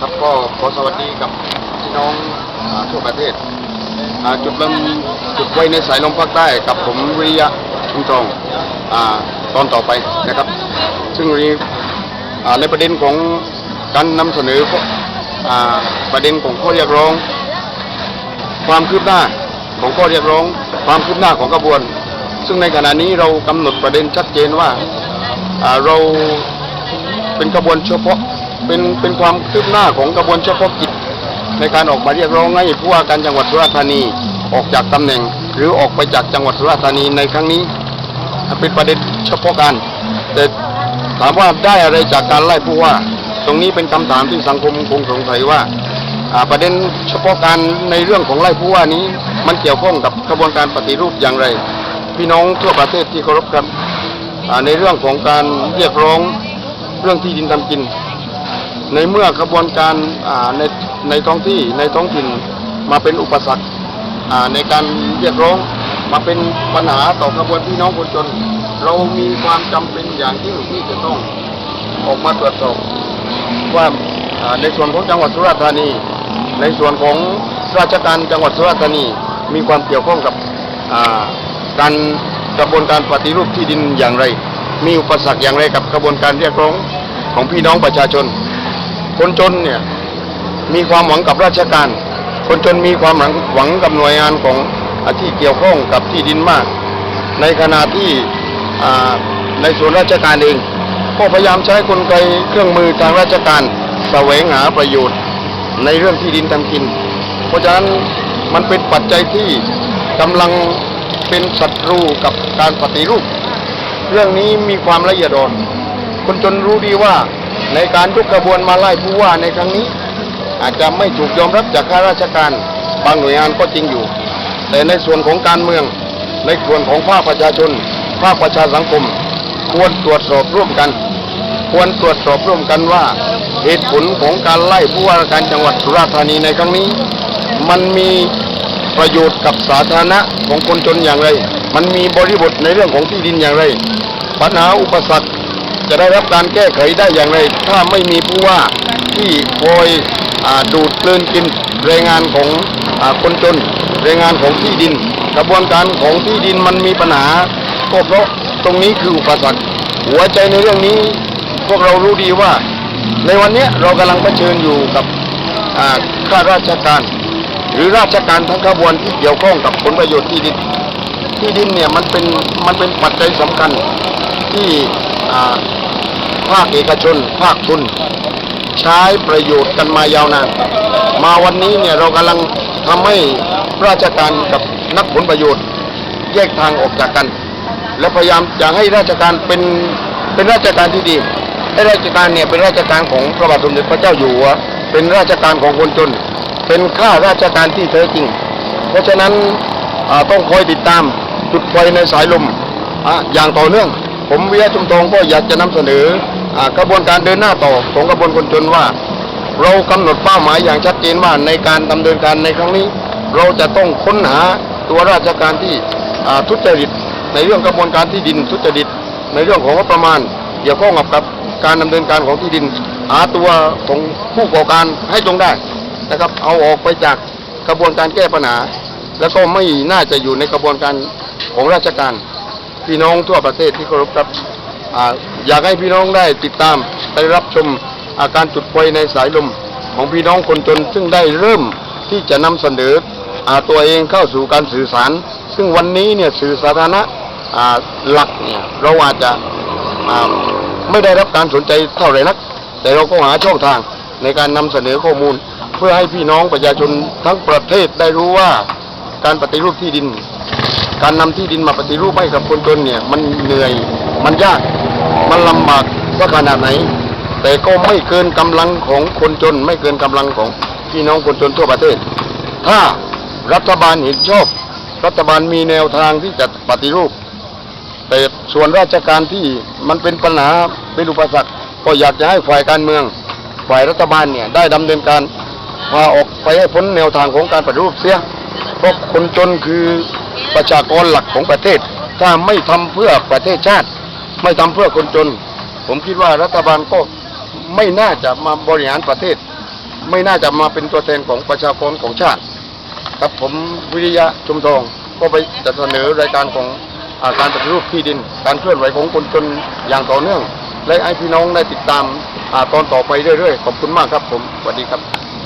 ครับก็ขอสวัสดีกับพี่น้องทั่วประเทศจุดเริ่มจุดไว้ในสายลมภาคใต้กับผมวิริยะชุมทองอตอนต่อไปนะครับ ซึ่งวันนี้ในประเด็นของการนำเสนออประเด็นของข้อเรียกร้อง ความคืบหน้าของข้อเรียกร้อง ความคืบหน้าของกระบวน ซึ่งในขณะนี้เรากำหนดประเด็นชัดเจนว่าอ่าเราเป็นกระบวนเฉพาะ เป็นเป็นความคืบหน้าของกระบวนเฉพาะกิจในการออกมาเรียกร้องให้ผู้ว่าการจังหวัดสุราษฎร์ธานีออกจากตำแหน่ง หรือออกไปจากจังหวัดสุราษฎร์ธานีในครั้งนี้ เป็นประเด็นเฉพาะการ แต่ถามว่าได้อะไรจากการไล่ผู้ว่า ตรงนี้เป็นคำถามที่สังคมคงสงสัยว่าประเด็นเฉพาะการในเรื่องของไล่ผู้ว่านี้ มันเกี่ยวข้องกับกระบวนการปฏิรูปอย่างไร พี่น้องทั่วประเทศที่เคารพครับในเรื่องของการเรียกร้องเรื่องที่ดินทำกิน ในเมื่อกระบวนการในในท้องที่ในท้องถิ่นมาเป็นอุปสรรคในการเรียกร้องมาเป็นปัญหาต่อกระบวนพี่น้องคนจน เรามีความจำเป็นอย่างยิ่งที่จะต้องออกมาตรวจสอบว่าในส่วนของจังหวัดสุราษฎร์ธานี ในส่วนของราชการจังหวัดสุราษฎร์ธานีมีความเกี่ยวข้องกับการกระบวนการปฏิรูปที่ดินอย่างไร มีอุปสรรคอย่างไรกับกระบวนการเรียกร้องของพี่น้องประชาชน คนจนเนี่ยมีความหวังกับราชการ คนจนมีความหวังหวังกับหน่วยงานของอาที่เกี่ยวข้องกับที่ดินมาก ในขณะที่ในส่วนราชการเองก็พยายามใช้กลไกเครื่องมือทางราชการแสวงหาประโยชน์ ในเรื่องที่ดินทำกิน เพราะฉะนั้นมันเป็นปัจจัยที่กำลังเป็นศัตรูกับการปฏิรูป เรื่องนี้มีความละเอียดอ่อนคนจนรู้ดีว่า ในการยกกระบวนมาไล่ผู้ว่าในครั้งนี้ อาจจะไม่ถูกยอมรับจากข้าราชการบางหน่วยงานก็จริงอยู่ แต่ในส่วนของการเมือง ในส่วนของภาคประชาชน ภาคประชาสังคม ควรตรวจสอบร่วมกัน ควรตรวจสอบร่วมกันว่า เหตุผลของการไล่ผู้ว่าการจังหวัดสุราษฎร์ธานีในครั้งนี้ มันมีประโยชน์กับสาธารณะของคนจนอย่างไร มันมีบริบทในเรื่องของที่ดินอย่างไร ปัญหาอุปสรรค จะได้รับการแก้ไขได้อย่างไร ถ้าไม่มีผู้ว่าที่คอยอดูดกลืนกินแรงงานของอคนจนแรงงานของที่ดิน กระบวนการของที่ดินมันมีปัญหาก็เพราะตรงนี้คืออุปสรรคหัวใจในเรื่องนี้พวกเรารู้ดีว่า ในวันนี้เรากำลังเผชิญอยู่กับข้าราชการ หรือราชการทั้งขบวนที่เกี่ยวข้องกับผลประโยชน์ที่ดินที่ดินเนี่ยมันเป็นมันเป็นปัจจัยสำคัญที่ ภาคเอกชน ภาคทุน ใช้ประโยชน์กันมายาวนาน มาวันนี้เนี่ยเรากำลังทำให้ราชการกับนักผลประโยชน์ แยกทางออกจากกัน และพยายามอยากให้ราชการเป็นเป็นราชการที่ดีให้ราชการเนี่ยเป็นราชการของพระบาทสมเด็จพระเจ้าอยู่หัวเป็นราชการของคนจน เป็นข้าราชการที่แท้จริง เพราะฉะนั้นต้องคอยติดตามจุดไฟในสายลมอะอย่างต่อเนื่อง ผมเวิทยชุมทองก็อยากจะนำเสนอกระบวนการเดินหน้าต่อของกระบวนคนจนว่า เรากำหนดเป้าหมายอย่างชัดเจนว่าในการดำเนินการในครั้งนี้ เราจะต้องค้นหาตัวราชการที่ทุจริตในเรื่องกระบวนการที่ดินทุจริตในเรื่องของงบประมาณเกี่ยวข้องกับการดำเนินการของที่ดิน หาตัวของผู้ก่อการให้ตรงได้นะครับ เอาออกไปจากกระบวนการแก้ปัญหา แล้วก็ไม่น่าจะอยู่ในกระบวนการของราชการ พี่น้องทั่วประเทศที่เคารพครับอยากให้พี่น้องได้ติดตามได้รับชมอาการจุดไฟในสายลมของพี่น้องคนจน ซึ่งได้เริ่มที่จะนำเสนออตัวเองเข้าสู่การสื่อสาร ซึ่งวันนี้เนี่ยสื่อสาธารณะหลักเนี่ยเราอาจจะไม่ได้รับการสนใจเท่าไหร่นัก แต่เราก็หาช่องทางในการนำเสนอข้อมูล เพื่อให้พี่น้องประชาชนทั้งประเทศได้รู้ว่าการปฏิรูปที่ดิน การนำที่ดินมาปฏิรูปให้กับคนจนเนี่ยมันเหนื่อย มันยาก มันลำบากว่าขนาดไหน แต่ก็ไม่เกินกำลังของคนจน ไม่เกินกำลังของพี่น้องคนจนทั่วประเทศ ถ้ารัฐบาลเห็นชอบ รัฐบาลมีแนวทางที่จะปฏิรูป แต่ส่วนราชการที่มันเป็นปัญหาเป็นอุปสรรคก็อยากจะให้ฝ่ายการเมือง ฝ่ายรัฐบาลเนี่ยได้ดำเนินการพาออกไปให้พ้นแนวทางของการปฏิรูปเสียเพราะคนจนคือ ประชากรหลักของประเทศ ถ้าไม่ทำเพื่อประเทศชาติ ไม่ทำเพื่อคนจน ผมคิดว่ารัฐบาลก็ไม่น่าจะมาบริหารประเทศ ไม่น่าจะมาเป็นตัวแทนของประชากรของชาติ ครับผมวิริยะชุมทองก็ไปจะเสนอรายการของอาการปฏิรูปที่ดิน การเคลื่อนไหวของคนจนอย่างต่อเนื่อง และให้พี่น้องได้ติดตามอาตอนต่อไปเรื่อยๆ ขอบคุณมากครับผมสวัสดีครับ